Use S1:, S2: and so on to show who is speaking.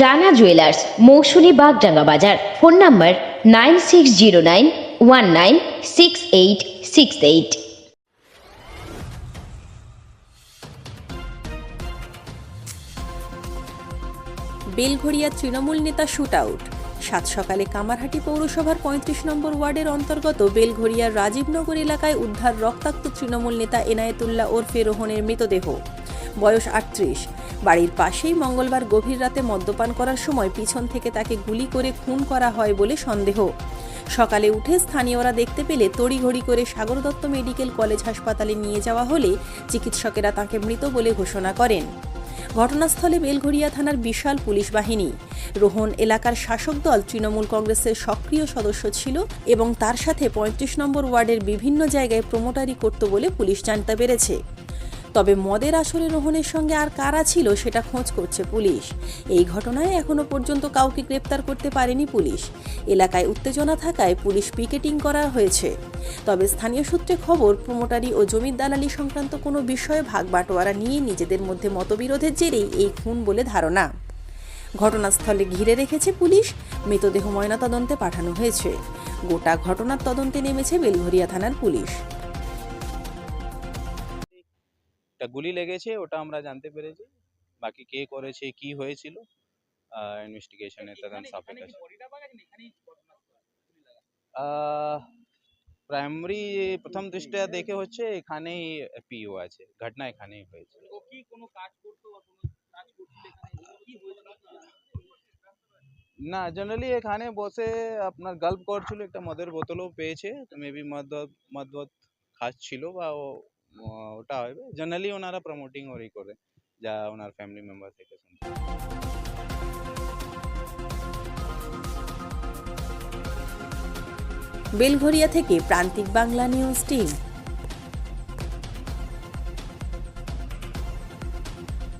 S1: Rana jewellers Mousumi Bagdanga বাজার। Phone number nine six zero nine one nine six eight six eight.
S2: Belgharia Trinamool নেতা shoot out সাত সকালে কামারহাটি পৌরসভার পঁয়ত্রিশ নম্বর ওয়ার্ডের অন্তর্গত বেলঘড়িয়ার রাজীবনগর এলাকায় উদ্ধার রক্তাক্ত তৃণমূল নেতা এনায়েতুল্লাহ ওরফে রোহনের মৃতদেহ। বয়স আটত্রিশ। বাড়ির পাশেই মঙ্গলবার গভীর রাতে মদ্যপান করার সময় পিছন থেকে তাকে গুলি করে খুন করা হয় বলে সন্দেহ। সকালে উঠে স্থানীয়রা দেখতে পেলে তড়িঘড়ি করে সাগর দত্ত মেডিকেল কলেজ হাসপাতালে নিয়ে যাওয়া হলে চিকিৎসকেরা তাকে মৃত বলে ঘোষণা করেন। ঘটনাস্থলে বেলঘড়িয়া থানার বিশাল পুলিশ বাহিনী। রোহন এলাকার শাসক দল তৃণমূল কংগ্রেসের সক্রিয় সদস্য ছিল এবং তার সাথে পঁয়ত্রিশ নম্বর ওয়ার্ডের বিভিন্ন জায়গায় প্রমোটারি করত বলে পুলিশ জানতে পেরেছে। তবে মদের আসরে রোহনের সঙ্গে আর কারা ছিল সেটা খোঁজ করছে পুলিশ। এই ঘটনায় এখনও পর্যন্ত কাউকে গ্রেপ্তার করতে পারেনি পুলিশ। এলাকায় উত্তেজনা থাকায় পুলিশ পিকেটিং করা হয়েছে। তবে স্থানীয় সূত্রে খবর, প্রমোটারি ও জমির দালালি সংক্রান্ত কোনো বিষয়ে ভাগ বাটোয়ারা নিয়ে নিজেদের মধ্যে মতবিরোধের জেরেই এই খুন বলে ধারণা। ঘটনাস্থলে ঘিরে রেখেছে পুলিশ। মৃতদেহ ময়নাতদন্তে পাঠানো হয়েছে। গোটা ঘটনার তদন্তে নেমেছে বেলঘরিয়া থানার পুলিশ।
S3: একটা গুলি লেগেছে ওটা আমরা জানতে পেরেছি। বাকি কে করেছে কি হয়েছিল ইনভেস্টিগেশনে তদন্ত সাপেক্ষ প্রাইমারি প্রথম দৃষ্টিয়া দেখে হচ্ছে এখানেই পিও আছে। ঘটনা এখানেই হয়েছে। না। জেনারেলি এখানে বসে আপনার গল্প করছিল একটা মদের বোতলও পেয়েছে। তো মেবি মদ মদ খাচ্ছিল বা ও ওটা হয় জেনারেলি ওনারা প্রমোটিং ওরই করে, যা ওনার ফ্যামিলি মেম্বার থেকে
S2: বেলঘরিয়া থেকে প্রান্তিক বাংলা নিউজ টিম